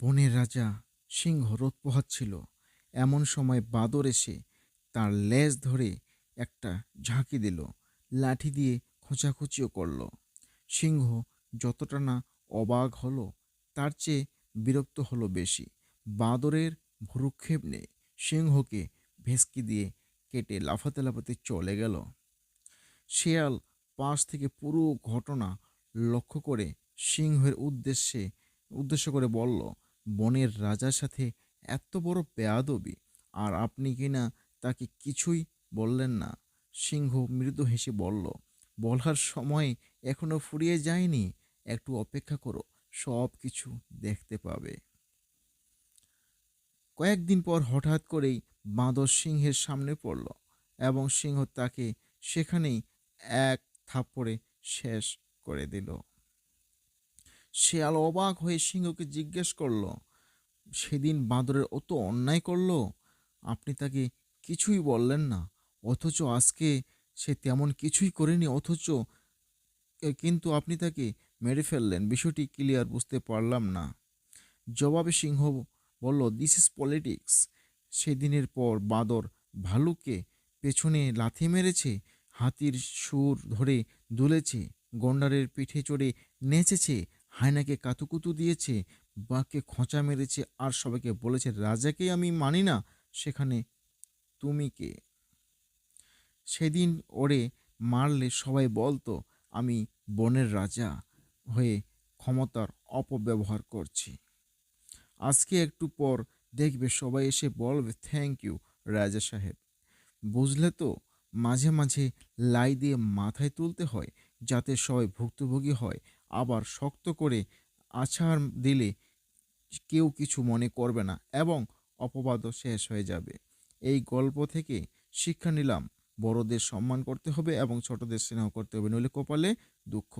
বনের রাজা সিংহ রোদ পোহাচ্ছিল। এমন সময় বাদর এসে তার লেজ ধরে একটা ঝাঁকি দিল, লাঠি দিয়ে খোঁচাখুচিও করল। সিংহ যতটা না অবাক হলো, তার চেয়ে বিরক্ত হলো বেশি। বাদরের ভ্রুক্ষেপ নেই সিংহকে ভেসকি দিয়ে কেটে লাফাতে লাফাতে চলে গেল। শেয়াল পাশ থেকে পুরো ঘটনা লক্ষ্য করে সিংহের উদ্দেশ্যে, উদ্দেশ্য করে বলল বনের রাজার সাথে এত বড় বেয়াদবি, আর আপনি কিনা তাকে কিছুই বললেন না? সিংহ মৃদু হেসে বলল, বলার সময় এখনও ফুরিয়ে যায়নি, একটু অপেক্ষা করো, সব কিছু দেখতে পাবে। কয়েকদিন পর হঠাৎ করেই বাঁদর সিংহের সামনে পড়ল এবং সিংহ তাকে সেখানেই এক থাপ্পড়ে শেষ করে দিল। শেয়াল অবাক হয়ে সিংহকে জিজ্ঞেস করল, সেদিন বাঁদরের অত অন্যায় করল? আপনি তাকে কিছুই বললেন না, অথচ আজকে সে তেমন কিছুই করেনি, অথচ কিন্তু আপনি তাকে মেরে ফেললেন। বিষয়টি ক্লিয়ার বুঝতে পারলাম না। জবাবে সিংহ বলল দিস ইজ পলিটিক্স সেদিনের পর বাঁদর ভালুককে পেছনে লাথি মেরেছে, হাতির সুর ধরে দুলেছে, গন্ডারের পিঠে চড়ে নেচেছে হায়নাকে কাতুকুতু দিয়েছে, বাঘকে খোঁচা মেরেছে, আর সবাইকে বলেছে রাজাকে আমি মানি না, সেখানে তুমি কে? সেদিন ওরে মারলে সবাই বলতো, আমি বনের রাজা হয়ে ক্ষমতার অপব্যবহার করছি। আজকে একটু পর দেখবে সবাই এসে বলবে থ্যাংক ইউ রাজা সাহেব। বুঝলে তো, মাঝে মাঝে লাই দিয়ে মাথায় তুলতে হয় যাতে সবাই ভুক্তভোগী হয়। আবার শক্ত করে আছাড় দিলে কেউ কিছু মনে করবে না এবং অপবাদও শেষ হয়ে যাবে। এই গল্প থেকে শিক্ষা নিলাম। বড়দের সম্মান করতে হবে এবং ছোটদের স্নেহ করতে হবে। নইলে কপালে দুঃখ